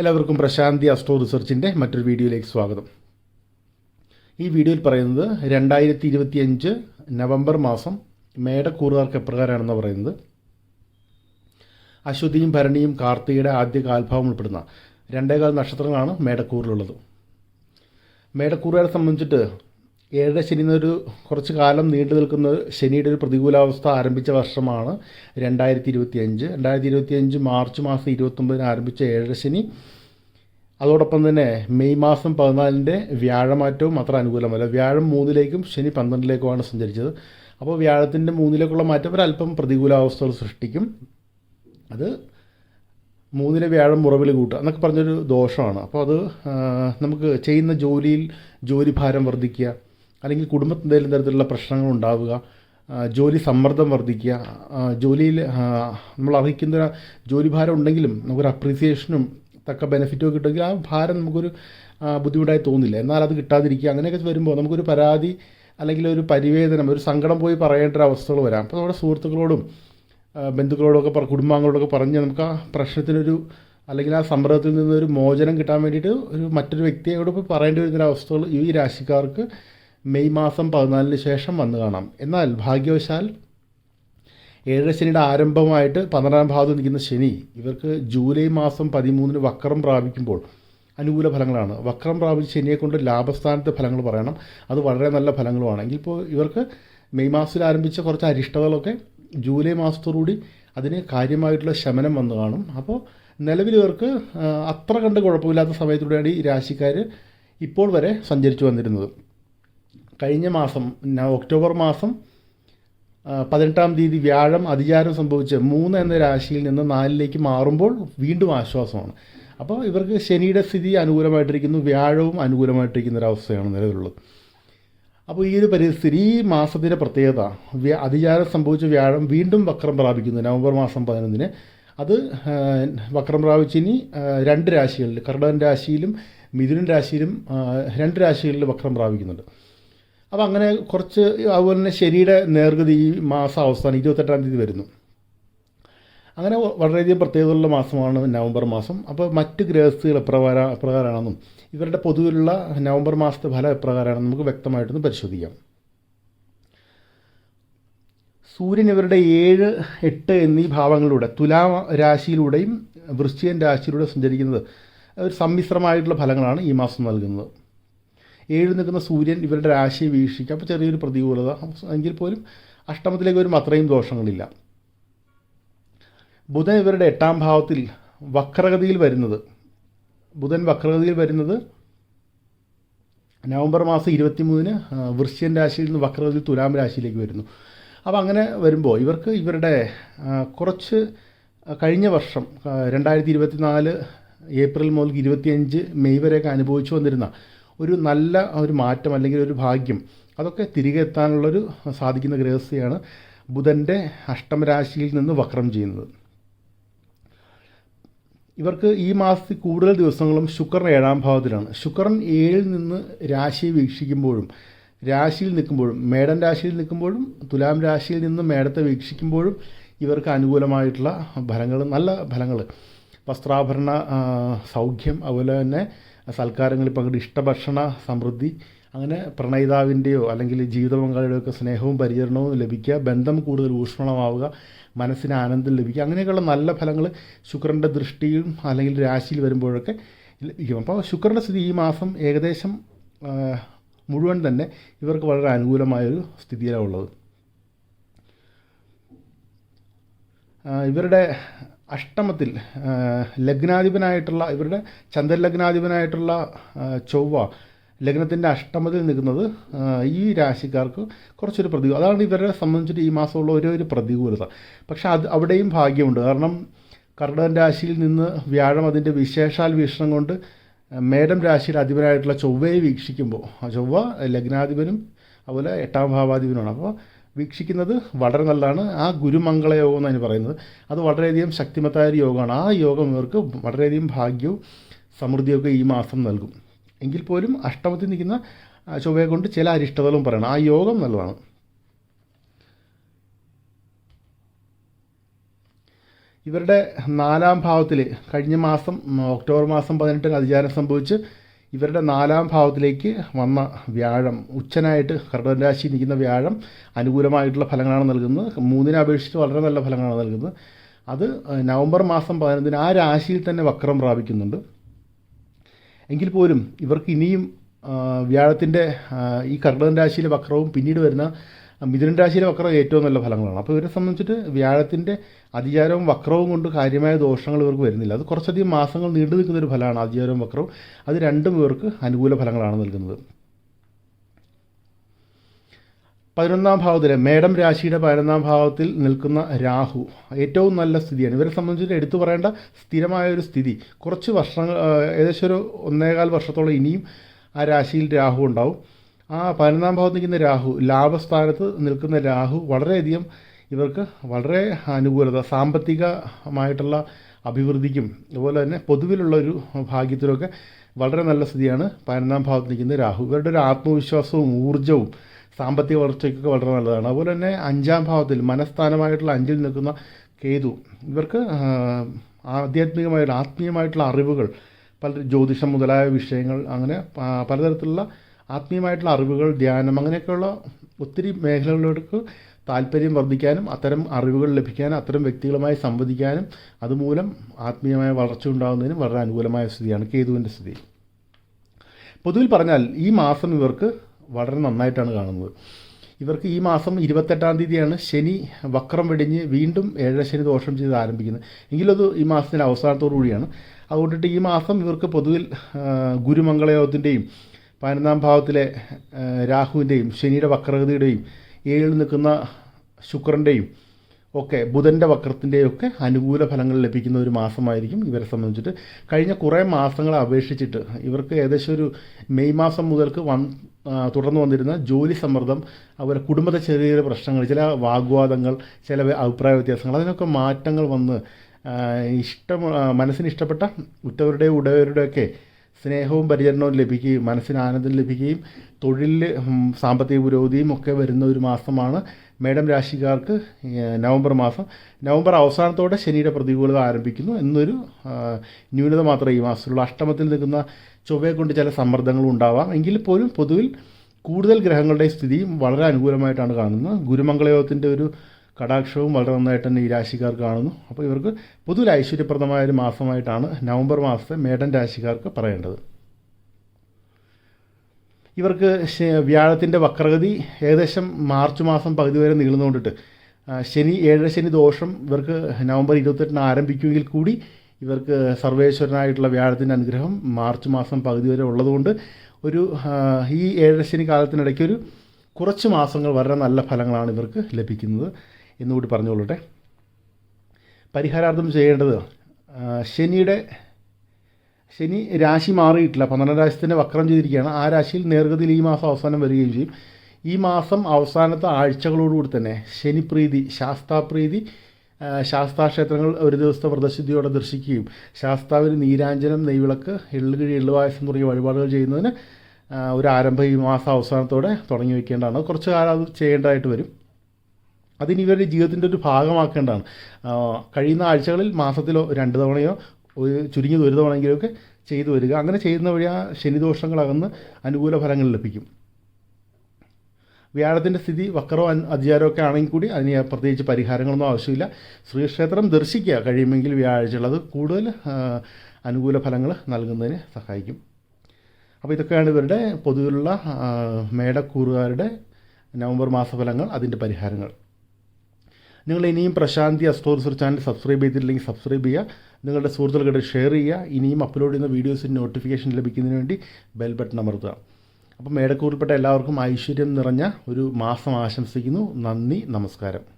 എല്ലാവർക്കും പ്രശാന്തി അസ്ട്രോ റിസർച്ചിന്റെ മറ്റൊരു വീഡിയോയിലേക്ക് സ്വാഗതം. ഈ വീഡിയോയിൽ പറയുന്നത് രണ്ടായിരത്തി ഇരുപത്തിയഞ്ച് നവംബർ മാസം മേടക്കൂറുകാർക്ക് എപ്രകാരമാണെന്ന് പറയുന്നത്. അശ്വതിയും ഭരണിയും കാർത്തികയുടെ ആദ്യ കാൽഭാവം ഉൾപ്പെടുന്ന രണ്ടേകാൽ നക്ഷത്രങ്ങളാണ് മേടക്കൂറിലുള്ളത്. മേടക്കൂറുകാരെ സംബന്ധിച്ചിട്ട് ഏഴര ശനി എന്നൊരു കുറച്ച് കാലം നീണ്ടു നിൽക്കുന്ന ശനിയുടെ ഒരു പ്രതികൂലാവസ്ഥ ആരംഭിച്ച വർഷമാണ് രണ്ടായിരത്തി ഇരുപത്തി അഞ്ച് രണ്ടായിരത്തി ഇരുപത്തി അഞ്ച് മാർച്ച് മാസം ഇരുപത്തൊമ്പതിന് ആരംഭിച്ച ഏഴര ശനി. അതോടൊപ്പം തന്നെ മെയ് മാസം പതിനാലിന്റെ വ്യാഴമാറ്റവും അത്ര അനുകൂലമല്ല. വ്യാഴം മൂന്നിലേക്കും ശനി പന്ത്രണ്ടിലേക്കുമാണ് സഞ്ചരിച്ചത്. അപ്പോൾ വ്യാഴത്തിന്റെ മൂന്നിലേക്കുള്ള മാറ്റം ഒരല്പം പ്രതികൂലാവസ്ഥകൾ സൃഷ്ടിക്കും. അത് മൂന്നിലെ വ്യാഴം മുറവിൽ കൂട്ടുക എന്നൊക്കെ പറഞ്ഞൊരു ദോഷമാണ്. അപ്പോൾ അത് നമുക്ക് ചെയ്യുന്ന ജോലിയിൽ ജോലിഭാരം വർദ്ധിക്കുക അല്ലെങ്കിൽ കുടുംബത്തിൽ എന്തെങ്കിലും തരത്തിലുള്ള പ്രശ്നങ്ങൾ ഉണ്ടാവുക ജോലി സമ്മർദ്ദം വർദ്ധിക്കുക ജോലിയിൽ നമ്മൾ അർഹിക്കുന്ന ജോലിഭാരം ഉണ്ടെങ്കിലും നമുക്കൊരു അപ്രീസിയേഷനും തക്ക ബെനിഫിറ്റോ കിട്ടുമെങ്കിൽ ആ ഭാരം നമുക്കൊരു ബുദ്ധിമുട്ടായി തോന്നില്ല. എന്നാൽ അത് കിട്ടാതിരിക്കുക അങ്ങനെയൊക്കെ വരുമ്പോൾ നമുക്കൊരു പരാതി അല്ലെങ്കിൽ ഒരു പരിവേദനം ഒരു സങ്കടം പോയി പറയേണ്ട ഒരു അവസ്ഥകൾ വരാം. അപ്പോൾ നമ്മുടെ സുഹൃത്തുക്കളോടും ബന്ധുക്കളോടൊക്കെ കുടുംബാംഗങ്ങളോടൊക്കെ പറഞ്ഞ് നമുക്ക് ആ പ്രശ്നത്തിനൊരു അല്ലെങ്കിൽ ആ സമ്മർദ്ദത്തിൽ നിന്നൊരു മോചനം കിട്ടാൻ വേണ്ടിയിട്ട് ഒരു മറ്റൊരു വ്യക്തിയോട് പോയി പറയേണ്ടി വരുന്ന അവസ്ഥകൾ ഈ രാശിക്കാർക്ക് മെയ് മാസം പതിനാലിന് ശേഷം വന്നു കാണാം. എന്നാൽ ഭാഗ്യവശാൽ ഏഴര ശനിയുടെ ആരംഭമായിട്ട് പന്ത്രണ്ടാം ഭാഗത്ത് നിൽക്കുന്ന ശനി ഇവർക്ക് ജൂലൈ മാസം പതിമൂന്നിന് വക്രം പ്രാപിക്കുമ്പോൾ അനുകൂല ഫലങ്ങളാണ്. വക്രം പ്രാപിച്ച ശനിയെ കൊണ്ട് ലാഭസ്ഥാനത്തെ ഫലങ്ങൾ പറയണം. അത് വളരെ നല്ല ഫലങ്ങളുമാണ്. എങ്കിൽ ഇപ്പോൾ ഇവർക്ക് മെയ് മാസത്തിൽ ആരംഭിച്ച കുറച്ച് അരിഷ്ടതകളൊക്കെ ജൂലൈ മാസത്തോടുകൂടി അതിന് കാര്യമായിട്ടുള്ള ശമനം വന്നു കാണും. അപ്പോൾ നിലവിൽ ഇവർക്ക് അത്ര കണ്ട് കുഴപ്പമില്ലാത്ത സമയത്തൂടെയാണ് ഈ രാശിക്കാർ ഇപ്പോൾ വരെ സഞ്ചരിച്ചു വന്നിരുന്നത്. കഴിഞ്ഞ മാസം ഒക്ടോബർ മാസം പതിനെട്ടാം തീയതി വ്യാഴം അതിചാരം സംഭവിച്ച് മൂന്ന് എന്ന രാശിയിൽ നിന്ന് നാലിലേക്ക് മാറുമ്പോൾ വീണ്ടും ആശ്വാസമാണ്. അപ്പോൾ ഇവർക്ക് ശനിയുടെ സ്ഥിതി അനുകൂലമായിട്ടിരിക്കുന്നു വ്യാഴവും അനുകൂലമായിട്ടിരിക്കുന്ന ഒരവസ്ഥയാണ് നിലവിലുള്ളത് അപ്പോൾ ഈ ഒരു പരിസ്ഥിതി ഈ മാസത്തിന്റെ പ്രത്യേകത അതിചാരം സംഭവിച്ച വ്യാഴം വീണ്ടും വക്രം പ്രാപിക്കുന്നു നവംബർ മാസം പതിനൊന്നിന്. അത് വക്രം പ്രാപിച്ചിനി രണ്ട് രാശികളിൽ കർണൻ രാശിയിലും മിഥുനൻ രാശിയിലും രണ്ട് രാശികളിൽ വക്രം പ്രാപിക്കുന്നുണ്ട്. അപ്പോൾ അങ്ങനെ കുറച്ച് അതുപോലെ തന്നെ ശനിയുടെ നേർഗതി ഈ മാസം അവസാനം ഇരുപത്തെട്ടാം തീയതി വരുന്നു. അങ്ങനെ വളരെയധികം പ്രത്യേകതയുള്ള മാസമാണ് നവംബർ മാസം. അപ്പോൾ മറ്റ് ഗ്രഹസ്ഥികൾ എപ്രകാര എപ്രകാരമാണെന്നും ഇവരുടെ പൊതുവിലുള്ള നവംബർ മാസത്തെ ഫലം എപ്രകാരമാണെന്ന് നമുക്ക് വ്യക്തമായിട്ടൊന്ന് പരിശോധിക്കാം. സൂര്യൻ ഇവരുടെ ഏഴ് എട്ട് എന്നീ ഭാവങ്ങളിലൂടെ തുലാം രാശിയിലൂടെയും വൃശ്ചികൻ രാശിയിലൂടെ സഞ്ചരിക്കുന്നത് ഒരു സമ്മിശ്രമായിട്ടുള്ള ഫലങ്ങളാണ് ഈ മാസം നൽകുന്നത്. ഏഴ് നിൽക്കുന്ന സൂര്യൻ ഇവരുടെ രാശിയെ വീക്ഷിക്കുക അപ്പോൾ ചെറിയൊരു പ്രതികൂലത. എങ്കിൽ പോലും അഷ്ടമത്തിലേക്ക് വരുമ്പോൾ അത്രയും ദോഷങ്ങളില്ല. ബുധൻ ഇവരുടെ എട്ടാം ഭാവത്തിൽ വക്രഗതിയിൽ വരുന്നത്. ബുധൻ വക്രഗതിയിൽ വരുന്നത് നവംബർ മാസം ഇരുപത്തി മൂന്നിന് വൃശ്യൻ രാശിയിൽ നിന്ന് വക്രഗതിയിൽ തുലാം രാശിയിലേക്ക് വരുന്നു. അപ്പോൾ അങ്ങനെ വരുമ്പോൾ ഇവർക്ക് ഇവരുടെ കുറച്ച് കഴിഞ്ഞ വർഷം രണ്ടായിരത്തി ഇരുപത്തി നാല് ഏപ്രിൽ മുതൽ ഇരുപത്തിയഞ്ച് മെയ് വരെയൊക്കെ അനുഭവിച്ചു വന്നിരുന്ന ഒരു നല്ല ഒരു മാറ്റം അല്ലെങ്കിൽ ഒരു ഭാഗ്യം അതൊക്കെ തിരികെ എത്താനുള്ളൊരു സാധിക്കുന്ന ഗ്രഹസ്ഥയാണ് ബുധന്റെ അഷ്ടമരാശിയിൽ നിന്ന് വക്രം ചെയ്യുന്നത്. ഇവർക്ക് ഈ മാസത്തിൽ കൂടുതൽ ദിവസങ്ങളും ശുക്രൻ ഏഴാം ഭാവത്തിലാണ്. ശുക്രൻ ഏഴിൽ നിന്ന് രാശിയെ വീക്ഷിക്കുമ്പോഴും രാശിയിൽ നിൽക്കുമ്പോഴും മേടൻ രാശിയിൽ നിൽക്കുമ്പോഴും തുലാം രാശിയിൽ നിന്ന് മേടത്തെ വീക്ഷിക്കുമ്പോഴും ഇവർക്ക് അനുകൂലമായിട്ടുള്ള ഫലങ്ങൾ നല്ല ഫലങ്ങൾ. വസ്ത്രാഭരണ സൗഖ്യം അതുപോലെ തന്നെ സൽക്കാരങ്ങളിൽ പങ്കെടുത്ത് ഇഷ്ടഭക്ഷണ സമൃദ്ധി അങ്ങനെ പ്രണയിതാവിന്റെയോ അല്ലെങ്കിൽ ജീവിത പങ്കാളിയുടെയോ ഒക്കെ സ്നേഹവും പരിചരണവും ലഭിക്കുക ബന്ധം കൂടുതൽ ഊഷ്മളമാവുക മനസ്സിന് ആനന്ദം ലഭിക്കുക അങ്ങനെയൊക്കെയുള്ള നല്ല ഫലങ്ങൾ ശുക്രന്റെ ദൃഷ്ടിയും അല്ലെങ്കിൽ രാശിയിൽ വരുമ്പോഴൊക്കെ ലഭിക്കും. അപ്പോൾ ശുക്രന്റെ സ്ഥിതി ഈ മാസം ഏകദേശം മുഴുവൻ തന്നെ ഇവർക്ക് വളരെ അനുകൂലമായൊരു സ്ഥിതിയിലാണ് ഉള്ളത്. ഇവരുടെ അഷ്ടമത്തിൽ ലഗ്നാധിപനായിട്ടുള്ള ഇവരുടെ ചന്ദ്രലഗ്നാധിപനായിട്ടുള്ള ലഗ്നാധിപനായിട്ടുള്ള ചൊവ്വ ലഗ്നത്തിന്റെ അഷ്ടമത്തിൽ നിൽക്കുന്നത് ഈ രാശിക്കാർക്ക് കുറച്ചൊരു പ്രതികൂല അതാണ് ഇവരെ സംബന്ധിച്ചിട്ട് ഈ മാസമുള്ള ഒരു ഒരു പ്രതികൂലത. പക്ഷേ അത് അവിടെയും ഭാഗ്യമുണ്ട്. കാരണം കർണൻ രാശിയിൽ നിന്ന് വ്യാഴം അതിന്റെ വിശേഷാൽ വീക്ഷണം കൊണ്ട് മേഡം രാശിയിൽ അധിപനായിട്ടുള്ള ചൊവ്വയെ വീക്ഷിക്കുമ്പോൾ ആ ചൊവ്വ ലഗ്നാധിപനും അതുപോലെ എട്ടാം ഭാവാധിപനുമാണ്. അപ്പോൾ വീക്ഷിക്കുന്നത് വളരെ നല്ലതാണ്. ആ ഗുരുമംഗള യോഗം എന്നാണ് പറയുന്നത്. അത് വളരെയധികം ശക്തിമത്തായ ഒരു യോഗമാണ്. ആ യോഗം ഇവർക്ക് വളരെയധികം ഭാഗ്യവും സമൃദ്ധിയൊക്കെ ഈ മാസം നൽകും. എങ്കിൽ പോലും അഷ്ടമത്തിൽ നിൽക്കുന്ന ചൊവ്വയെ കൊണ്ട് ചില അരിഷ്ടതകളും പറയണം. ആ യോഗം നല്ലതാണ്. ഇവരുടെ നാലാം ഭാവത്തിൽ കഴിഞ്ഞ മാസം ഒക്ടോബർ മാസം പതിനെട്ടിന് അതിചാരം സംഭവിച്ച് ഇവരുടെ നാലാം ഭാവത്തിലേക്ക് വന്ന വ്യാഴം ഉച്ചനായിട്ട് കർക്കിടക രാശി നിൽക്കുന്ന വ്യാഴം അനുകൂലമായിട്ടുള്ള ഫലങ്ങളാണ് നൽകുന്നത്. മൂന്നിനെ അപേക്ഷിച്ച് വളരെ നല്ല ഫലങ്ങളാണ് നൽകുന്നത്. അത് നവംബർ മാസം പതിനൊന്നിന് ആ രാശിയിൽ തന്നെ വക്രം പ്രാപിക്കുന്നുണ്ട്. എങ്കിൽ പോലും ഇവർക്ക് ഇനിയും വ്യാഴത്തിന്റെ ഈ കർക്കിടകൻ രാശിയിലെ വക്രവും പിന്നീട് വരുന്ന മിഥുനൻ രാശിയിലെ വക്രം ഏറ്റവും നല്ല ഫലങ്ങളാണ്. അപ്പോൾ ഇവരെ സംബന്ധിച്ചിട്ട് വ്യാഴത്തിന്റെ അതിചാരവും വക്രവും കൊണ്ട് കാര്യമായ ദോഷങ്ങൾ ഇവർക്ക് വരുന്നില്ല. അത് കുറച്ചധികം മാസങ്ങൾ നീണ്ടു നിൽക്കുന്ന ഒരു ഫലമാണ് അതിചാരവും വക്രവും. അത് രണ്ടും ഇവർക്ക് അനുകൂല ഫലങ്ങളാണ് നൽകുന്നത്. പതിനൊന്നാം ഭാവത്തിൽ മേഡം രാശിയുടെ പതിനൊന്നാം ഭാവത്തിൽ നിൽക്കുന്ന രാഹു ഏറ്റവും നല്ല സ്ഥിതിയാണ്. ഇവരെ സംബന്ധിച്ചിട്ട് എടുത്തു പറയേണ്ട സ്ഥിരമായ ഒരു സ്ഥിതി കുറച്ച് വർഷങ്ങൾ ഏകദേശം ഒരു ഒന്നേകാൽ വർഷത്തോളം ഇനിയും ആ രാശിയിൽ രാഹു ഉണ്ടാവും. ആ പതിനൊന്നാം ഭാവത്ത് നിൽക്കുന്ന രാഹു ലാഭസ്ഥാനത്ത് നിൽക്കുന്ന രാഹു വളരെയധികം ഇവർക്ക് വളരെ അനുകൂലത സാമ്പത്തികമായിട്ടുള്ള അഭിവൃദ്ധിക്കും അതുപോലെ തന്നെ പൊതുവിലുള്ള ഒരു ഭാഗ്യത്തിലൊക്കെ വളരെ നല്ല സ്ഥിതിയാണ് പതിനൊന്നാം ഭാവത്ത് നിൽക്കുന്ന രാഹു. ഇവരുടെ ഒരു ആത്മവിശ്വാസവും ഊർജവും സാമ്പത്തിക വളർച്ചയ്ക്കൊക്കെ വളരെ നല്ലതാണ്. അതുപോലെ തന്നെ അഞ്ചാം ഭാവത്തിൽ മനസ്ഥാനമായിട്ടുള്ള അഞ്ചിൽ നിൽക്കുന്ന കേതു ഇവർക്ക് ആധ്യാത്മികമായിട്ടുള്ള ആധ്യാത്മികമായിട്ട് ആത്മീയമായിട്ടുള്ള അറിവുകൾ പല ജ്യോതിഷം മുതലായ വിഷയങ്ങൾ അങ്ങനെ പലതരത്തിലുള്ള ആത്മീയമായിട്ടുള്ള അറിവുകൾ ധ്യാനം അങ്ങനെയൊക്കെയുള്ള ഒത്തിരി മേഖലകളിലേക്ക് താല്പര്യം വർദ്ധിക്കാനും അത്തരം അറിവുകൾ ലഭിക്കാനും അത്തരം വ്യക്തികളുമായി സംവദിക്കാനും അതുമൂലം ആത്മീയമായ വളർച്ച ഉണ്ടാകുന്നതിനും വളരെ അനുകൂലമായ സ്ഥിതിയാണ് കേതുവിന്റെ സ്ഥിതി. പൊതുവിൽ പറഞ്ഞാൽ ഈ മാസം ഇവർക്ക് വളരെ നന്നായിട്ടാണ് കാണുന്നത്. ഇവർക്ക് ഈ മാസം ഇരുപത്തെട്ടാം തീയതിയാണ് ശനി വക്രം വെടിഞ്ഞ് വീണ്ടും ഏഴര ശനി ദോഷം ചെയ്ത് ആരംഭിക്കുന്നത്. എങ്കിലും അത് ഈ മാസത്തിന്റെ അവസാനത്തോടു കൂടിയാണ്. അതുകൊണ്ടിട്ട് ഈ മാസം ഇവർക്ക് പൊതുവിൽ ഗുരുമംഗളയോഗത്തിന്റെയും പതിനൊന്നാം ഭാവത്തിലെ രാഹുവിന്റെയും ശനിയുടെ വക്രഗതിയുടെയും ഏഴിൽ നിൽക്കുന്ന ശുക്രന്റെയും ഒക്കെ ബുധന്റെ വക്രത്തിന്റെയും ഒക്കെ അനുകൂല ഫലങ്ങൾ ലഭിക്കുന്ന ഒരു മാസമായിരിക്കും ഇവരെ സംബന്ധിച്ചിട്ട്. കഴിഞ്ഞ കുറേ മാസങ്ങളെ അപേക്ഷിച്ചിട്ട് ഇവർക്ക് ഏകദേശം ഒരു മെയ് മാസം മുതൽക്ക് വൺ തുടർന്ന് വന്നിരുന്ന ജോലി സമ്മർദ്ദം അവരുടെ കുടുംബത്തെ ചെറിയ ചെറിയ പ്രശ്നങ്ങൾ ചില വാഗ്വാദങ്ങൾ ചില അഭിപ്രായ വ്യത്യാസങ്ങൾ അതിനൊക്കെ മാറ്റങ്ങൾ വന്ന് ഇഷ്ടം മനസ്സിന് ഇഷ്ടപ്പെട്ട ഉറ്റവരുടെയും ഉടയവരുടെയൊക്കെ സ്നേഹവും പരിചരണവും ലഭിക്കുകയും മനസ്സിന് ആനന്ദം ലഭിക്കുകയും തൊഴിലിൽ സാമ്പത്തിക പുരോഗതിയും ഒക്കെ വരുന്ന ഒരു മാസമാണ് മേഡം രാശിക്കാർക്ക് നവംബർ മാസം. നവംബർ അവസാനത്തോടെ ശനിയുടെ പ്രതികൂലത ആരംഭിക്കുന്നു എന്നൊരു ന്യൂനത മാത്രമേ ഈ മാസത്തിലുള്ള. അഷ്ടമത്തിൽ നിൽക്കുന്ന ചൊവ്വയെ കൊണ്ട് ചില സമ്മർദ്ദങ്ങളും ഉണ്ടാവാം. എങ്കിൽ പോലും പൊതുവിൽ കൂടുതൽ ഗ്രഹങ്ങളുടെ സ്ഥിതിയും വളരെ അനുകൂലമായിട്ടാണ് കാണുന്നത്. ഗുരുമംഗളയോഗത്തിന്റെ ഒരു കടാക്ഷവും വളരെ നന്നായിട്ട് തന്നെ ഈ രാശിക്കാർ കാണുന്നു. അപ്പോൾ ഇവർക്ക് പൊതുവിൽ ഐശ്വര്യപ്രദമായ ഒരു മാസമായിട്ടാണ് നവംബർ മാസത്തെ മേടൻ രാശിക്കാർക്ക് പറയേണ്ടത്. ഇവർക്ക് വ്യാഴത്തിന്റെ വക്രഗതി ഏകദേശം മാർച്ച് മാസം പകുതി വരെ നീളുന്നുകൊണ്ടിട്ട് ശനി ഏഴര ശനി ദോഷം ഇവർക്ക് നവംബർ ഇരുപത്തെട്ടിന് ആരംഭിക്കുമെങ്കിൽ കൂടി ഇവർക്ക് സർവേശ്വരനായിട്ടുള്ള വ്യാഴത്തിന്റെ അനുഗ്രഹം മാർച്ച് മാസം പകുതി വരെ ഉള്ളതുകൊണ്ട് ഒരു ഈ ഏഴര ശനി കാലത്തിനിടയ്ക്ക് ഒരു കുറച്ച് മാസങ്ങൾ വളരെ നല്ല ഫലങ്ങളാണ് ഇവർക്ക് ലഭിക്കുന്നത്. എന്നുകൂടി പറഞ്ഞുകൊള്ളട്ടെ. പരിഹാരാർത്ഥം ചെയ്യേണ്ടത് ശനിയുടെ ശനി രാശി മാറിയിട്ടില്ല. പന്ത്രണ്ടാം രാശിത്തിന്റെ വക്രം ചെയ്തിരിക്കുകയാണ്. ആ രാശിയിൽ നേർഗതിയിൽ ഈ മാസം അവസാനം വരികയും ചെയ്യും. ഈ മാസം അവസാനത്തെ ആഴ്ചകളോടുകൂടി തന്നെ ശനിപ്രീതി ശാസ്താപ്രീതി ശാസ്താക്ഷേത്രങ്ങൾ ഒരു ദിവസത്തെ വ്രതശുദ്ധിയോടെ ദർശിക്കുകയും ശാസ്താവിന് നീരാഞ്ജനം നെയ്വിളക്ക് എള്ളുകിഴി എള്ളുവായസം തുടങ്ങിയ വഴിപാടുകൾ ചെയ്യുന്നതിന് ഒരു ആരംഭം ഈ മാസം അവസാനത്തോടെ തുടങ്ങി വയ്ക്കേണ്ടതാണ്. കുറച്ച് കാലം അത് ചെയ്യേണ്ടതായിട്ട് വരും. അതിന് ഇവരുടെ ജീവിതത്തിന്റെ ഒരു ഭാഗമാക്കേണ്ടതാണ്. കഴിയുന്ന ആഴ്ചകളിൽ മാസത്തിലോ രണ്ട് തവണയോ ഒരു ചുരുങ്ങിയത് ഒരു തവണയെങ്കിലുമൊക്കെ ചെയ്തു വരിക. അങ്ങനെ ചെയ്യുന്ന വഴി ആ ശനിദോഷങ്ങൾ അകന്ന് അനുകൂല ഫലങ്ങൾ ലഭിക്കും. വ്യാഴത്തിന്റെ സ്ഥിതി വക്രോ അധികാരമോ ഒക്കെ ആണെങ്കിൽ കൂടി അതിന് പ്രത്യേകിച്ച് പരിഹാരങ്ങളൊന്നും ആവശ്യമില്ല. ശ്രീക്ഷേത്രം ദർശിക്കുക കഴിയുമെങ്കിൽ വ്യാഴാഴ്ചകൾ അത് കൂടുതൽ അനുകൂല ഫലങ്ങൾ നൽകുന്നതിന് സഹായിക്കും. അപ്പോൾ ഇതൊക്കെയാണ് ഇവരുടെ പൊതുവിലുള്ള മേടക്കൂറുകാരുടെ നവംബർ മാസഫലങ്ങൾ അതിന്റെ പരിഹാരങ്ങൾ. നിങ്ങൾ ഇനിയും Prashanthi astro research channel subscribe ചെയ്തിട്ടില്ലെങ്കിൽ സബ്സ്ക്രൈബ് ചെയ്യുക. നിങ്ങളുടെ സുഹൃത്തുക്കൾക്കിടെ ഷെയർ ചെയ്യുക. ഇനിയും അപ്ലോഡ് ചെയ്യുന്ന വീഡിയോസിന് നോട്ടിഫിക്കേഷൻ ലഭിക്കുന്നതിന് വേണ്ടി ബെൽ ബട്ടൺ അമർത്തുക. അപ്പം മേടക്കൂറിൽപ്പെട്ട എല്ലാവർക്കും ഐശ്വര്യം നിറഞ്ഞ ഒരു മാസം ആശംസിക്കുന്നു. നന്ദി നമസ്കാരം.